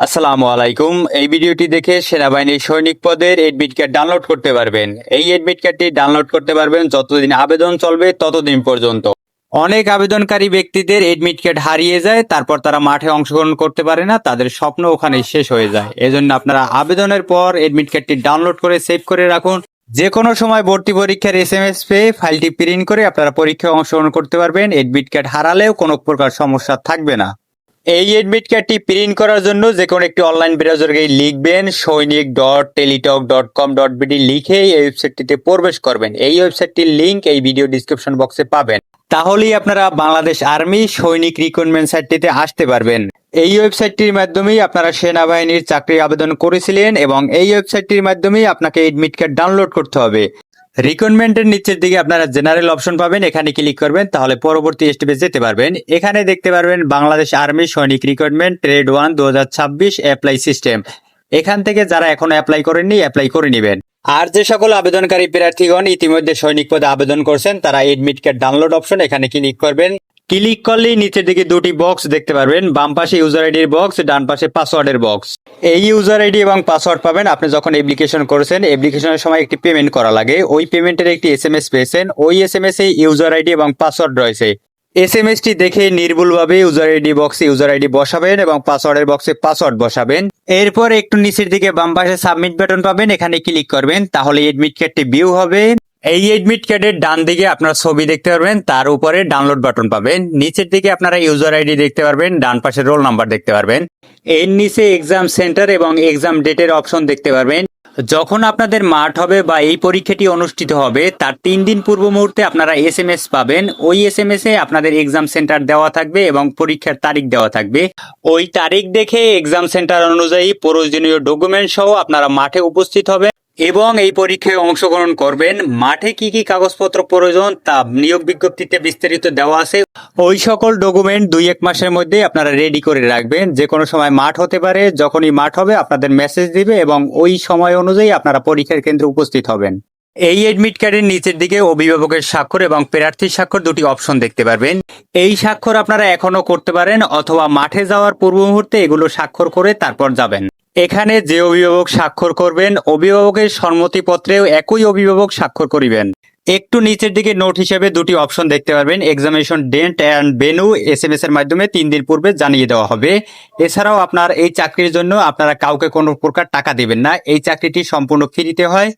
আসসালামু আলাইকুম। এই ভিডিওটি দেখে সেনাবাহিনীর সৈনিক পদের এডমিট কার্ড ডাউনলোড করতে পারবেন। এই এডমিট কার্ডটি ডাউনলোড করতে পারবেন যতদিন আবেদন চলবে ততদিন পর্যন্ত। অনেক আবেদনকারী ব্যক্তিদের এডমিট কার্ড হারিয়ে যায়, তারপর তারা মাঠে অংশগ্রহণ করতে পারে না, তাদের স্বপ্ন ওখানে শেষ হয়ে যায়। এজন্য আপনারা আবেদনের পর এডমিট কার্ডটি ডাউনলোড করে সেভ করে রাখুন। যে কোনো সময় ভর্তি পরীক্ষার এস এম এস পেয়ে ফাইলটি প্রিন্ট করে আপনারা পরীক্ষায় অংশগ্রহণ করতে পারবেন। এডমিট কার্ড হারালেও কোনো প্রকার সমস্যা থাকবে না। এই এডমিট কার্ডটি প্রিন্ট করার জন্য যে কোনো একটি অনলাইন ব্রাউজারে গিয়ে লিখবেন Sainik dot Teletalk dot com dot BD লিখে এই ওয়েবসাইটটিতে প্রবেশ করবেন। এই ওয়েবসাইটটির লিঙ্ক এই ভিডিও ডিসক্রিপশন বক্সে পাবেন। তাহলেই আপনারা বাংলাদেশ আর্মি সৈনিক রিক্রুটমেন্ট সাইটটিতে আসতে পারবেন। এই ওয়েবসাইটটির মাধ্যমেই আপনারা সেনাবাহিনীর চাকরি আবেদন করেছিলেন এবং এই ওয়েবসাইটটির মাধ্যমেই আপনাকে এডমিট কার্ড ডাউনলোড করতে হবে। রিক্রুটমেন্টের নিচের দিকে আপনারা জেনারেল অপশন পাবেন, এখানে ক্লিক করবেন, তাহলে পরবর্তী স্টেপে যেতে পারবেন। এখানে দেখতে পারবেন বাংলাদেশ আর্মি সৈনিক রিক্রুটমেন্ট ট্রেড ওয়ান দু অ্যাপ্লাই সিস্টেম এখান থেকে যারা এখনও অ্যাপ্লাই করেননি অ্যাপ্লাই করে নেবেন। আর যে সকল আবেদনকারী প্রার্থীগণ ইতিমধ্যে সৈনিক পদে আবেদন করছেন, তারা এডমিট কার্ড ডাউনলোড অপশন এখানে ক্লিক করবেন। ক্লিক করলেই নিচের দিকে দুটি বক্স দেখতে পারবেন। বাম পাশে ইউজার আইডির বক্স ডান পাশে পাসওয়ার্ডের বক্স এই ইউজার আইডি এবং পাসওয়ার্ড পাবেন। আপনি যখন অ্যাপ্লিকেশন করেছেন অ্যাপ্লিকেশনের সময় একটি পেমেন্ট করা লাগে। ওই পেমেন্টের একটি এস এম এস পেয়েছেন। ওই এস এম এস এ ইউজার আইডি এবং পাসওয়ার্ড রয়েছে। এস এম এসটি দেখে নির্ভুলভাবে ইউজার আইডি বক্সে ইউজার আইডি বসাবেন এবং পাসওয়ার্ডের বক্সে পাসওয়ার্ড বসাবেন। এরপর একটু নিচের দিকে বাম পাশে সাবমিট বাটন পাবেন। এখানে ক্লিক করবেন। তাহলে এডমিট কার্ডটি ভিউ হবে। এই এডমিট কার্ডের ডান দিকে আপনার ছবি দেখতে পারবেন, তার উপরে ডাউনলোড বাটন পাবেন। নিচের দিকে আপনারা ইউজার আইডি দেখতে পারবেন, ডান পাশে রোল নাম্বার দেখতে পারবেন। এর নিচে এক্সাম সেন্টার এবং এক্সাম ডেটের অপশন দেখতে পারবেন। যখন আপনাদের মাঠ হবে বা এই পরীক্ষাটি অনুষ্ঠিত হবে, তার তিন দিন পূর্ব মুহূর্তে আপনারা এস এম এস পাবেন। ওই এস এম এস এ আপনাদের এক্সাম সেন্টার দেওয়া থাকবে এবং পরীক্ষার তারিখ দেওয়া থাকবে। ওই তারিখ দেখে এক্সাম সেন্টার অনুযায়ী প্রয়োজনীয় ডকুমেন্ট সহ আপনারা মাঠে উপস্থিত হবেন। এবং এই পরীক্ষায় অংশগ্রহণ করবেন। মাঠে কি কি কাগজপত্র প্রয়োজন তা নিয়োগ বিজ্ঞপ্তিতে বিস্তারিত দেওয়া আছে। ওই সকল ডকুমেন্ট দুই এক মাসের মধ্যে আপনারা রেডি করে রাখবেন। যে কোনো সময় মাঠ হতে পারে, যখনই মাঠ হবে আপনাদের মেসেজ দিবে এবং ওই সময় অনুযায়ী আপনারা পরীক্ষার কেন্দ্রে উপস্থিত হবেন। এই এডমিট কার্ডের নিচের দিকে অভিভাবকের স্বাক্ষর এবং প্রার্থীর স্বাক্ষর দুটি অপশন দেখতে পারবেন। এই স্বাক্ষর আপনারা এখনও করতে পারেন অথবা মাঠে যাওয়ার পূর্ব মুহূর্তে এগুলো স্বাক্ষর করে তারপর যাবেন। এখানে যে অভিভাবক স্বাক্ষর করবেন, অভিভাবকের সম্মতিপত্রেও একই অভিভাবক স্বাক্ষর করিবেন। একটু নিচের দিকে নোট হিসেবে দুটি অপশন দেখতে পারবেন। Examination date and venue S M S এর মাধ্যমে তিন দিন পূর্বে জানিয়ে দেওয়া হবে। এছাড়াও আপনার এই চাকরির জন্য আপনারা কাউকে কোনো প্রকার টাকা দিবেন না। এই চাকরিটি সম্পূর্ণ ফ্রিতে হয়।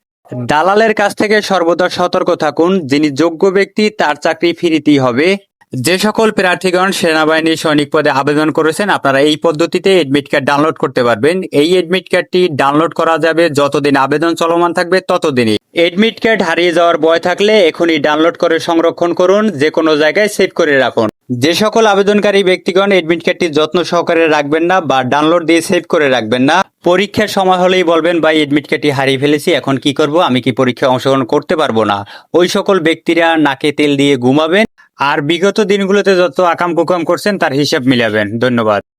দালালের কাছ থেকে সর্বদা সতর্ক থাকুন। যিনি যোগ্য ব্যক্তি, তার চাকরি ফিরিতেই হবে। যে সকল প্রার্থীগণ সেনাবাহিনীর সৈনিক পদে আবেদন করেছেন, আপনারা এই পদ্ধতিতে এডমিট কার্ড ডাউনলোড করতে পারবেন। এই এডমিট কার্ডটি ডাউনলোড করা যাবে, যতদিন আবেদন চলমান থাকবে ততদিনই। এডমিট কার্ড হারিয়ে যাওয়ার ভয় থাকলে এখনই ডাউনলোড করে সংরক্ষণ করুন যে কোনো জায়গায় সেভ করে রাখুন। যে সকল আবেদনকারী ব্যক্তিগণ এডমিট কার্ডটি যত্ন সহকারে রাখবেন না বা ডাউনলোড দিয়ে সেভ করে রাখবেন না, পরীক্ষার সময় হলেই বলবেন, ভাই এডমিট কার্ডটি হারিয়ে ফেলেছি, এখন কি করব? আমি কি পরীক্ষায় অংশগ্রহণ করতে পারব না? ওই সকল ব্যক্তিরা নাকে তেল দিয়ে ঘুমাবেন আর বিগত দিনগুলোতে যত আকাম কুকাম করছেন তার হিসাব মিলাবেন। ধন্যবাদ।